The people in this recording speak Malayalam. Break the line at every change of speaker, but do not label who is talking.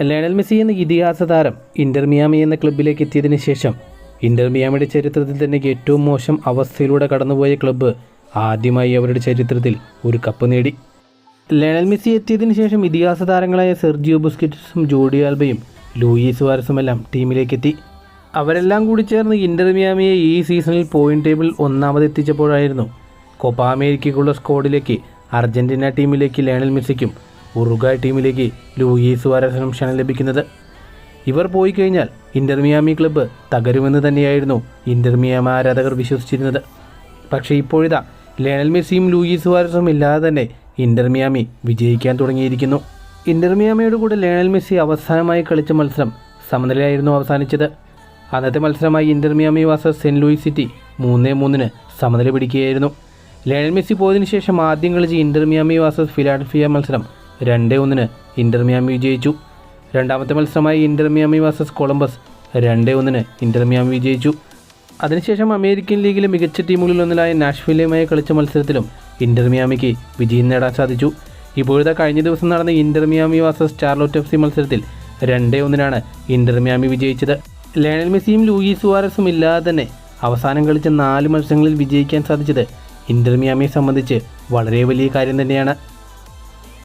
ലയണൽ മെസ്സി എന്ന ഇതിഹാസ താരം ഇന്റർ മിയാമി എന്ന ക്ലബിലേക്ക് എത്തിയതിനു ശേഷം ഇന്റർ മിയാമിയുടെ ചരിത്രത്തിൽ തന്നെ ഏറ്റവും മോശം അവസ്ഥയിലൂടെ കടന്നുപോയ ക്ലബ്ബ് ആദ്യമായി അവരുടെ ചരിത്രത്തിൽ ഒരു കപ്പ് നേടി. ലയണൽ മെസ്സി എത്തിയതിനു ശേഷം ഇതിഹാസ താരങ്ങളായ സെർജിയോ ബുസ്കറ്റ്സും ജോഡി ആൽബയും ലൂയിസ് വാരസുമെല്ലാം ടീമിലേക്ക് എത്തി. അവരെല്ലാം കൂടി ചേർന്ന് ഇന്റർ മിയാമിയെ ഈ സീസണിൽ പോയിന്റ് ടേബിൾ ഒന്നാമതെത്തിച്ചപ്പോഴായിരുന്നു കൊപ്പ അമേരിക്കയ്ക്കുള്ള സ്ക്വാഡിലേക്ക് അർജന്റീന ടീമിലേക്ക് ലയണൽ മെസ്സിക്കും ഉറുഗായ് ടീമിലേക്ക് ലൂയിസ് വാരസിനും ക്ഷണം ലഭിക്കുന്നത്. ഇവർ പോയി കഴിഞ്ഞാൽ ഇന്റർ മിയാമി ക്ലബ്ബ് തകരുമെന്ന് തന്നെയായിരുന്നു ഇന്റർ മിയാമി ആരാധകർ വിശ്വസിച്ചിരുന്നത്. പക്ഷേ ഇപ്പോഴിതാ ലയണൽ മെസ്സിയും ലൂയിസ് വാരസും ഇല്ലാതെ തന്നെ ഇന്റർ മിയാമി വിജയിക്കാൻ തുടങ്ങിയിരിക്കുന്നു. ഇന്റർ മിയാമിയുടെ കൂടെ ലയണൽ മെസ്സി അവസാനമായി കളിച്ച മത്സരം സമനിലയായിരുന്നു അവസാനിച്ചത്. അന്നത്തെ മത്സരമായി ഇന്റർ വാസ സെന്റ് ലൂയിസ് സിറ്റി മൂന്നേ മൂന്നിന് സമനില പിടിക്കുകയായിരുന്നു. ലയണൽ മെസ്സി പോയതിനു ശേഷം ആദ്യം കളിച്ച ഇന്റർ മിയാമി വാസസ് ഫിലാഡൽഫിയ മത്സരം രണ്ടേ ഒന്നിന് ഇന്റർമിയാമി വിജയിച്ചു. രണ്ടാമത്തെ മത്സരമായി ഇന്റർമിയാമി വേഴ്സസ് കൊളംബസ് രണ്ടേ ഒന്നിന് ഇന്റർമിയാമി വിജയിച്ചു. അതിനുശേഷം അമേരിക്കൻ ലീഗിലെ മികച്ച ടീമുകളിലൊന്നിലായ നാഷ്വില്ലുമായി കളിച്ച മത്സരത്തിലും ഇന്റർമിയാമിക്ക് വിജയം നേടാൻ സാധിച്ചു. ഇപ്പോഴത്തെ കഴിഞ്ഞ ദിവസം നടന്ന Inter Miami versus Charlotte F C മത്സരത്തിൽ രണ്ടേ ഒന്നിനാണ് ഇന്റർമിയാമി വിജയിച്ചത്. ലയണൽ മെസ്സിയും ലൂയിസ് സുവാരസും ഇല്ലാതെ തന്നെ അവസാനം കളിച്ച നാല് മത്സരങ്ങളിൽ വിജയിക്കാൻ സാധിച്ചത് ഇന്റർമിയാമിയെ സംബന്ധിച്ച് വളരെ വലിയ കാര്യം തന്നെയാണ്.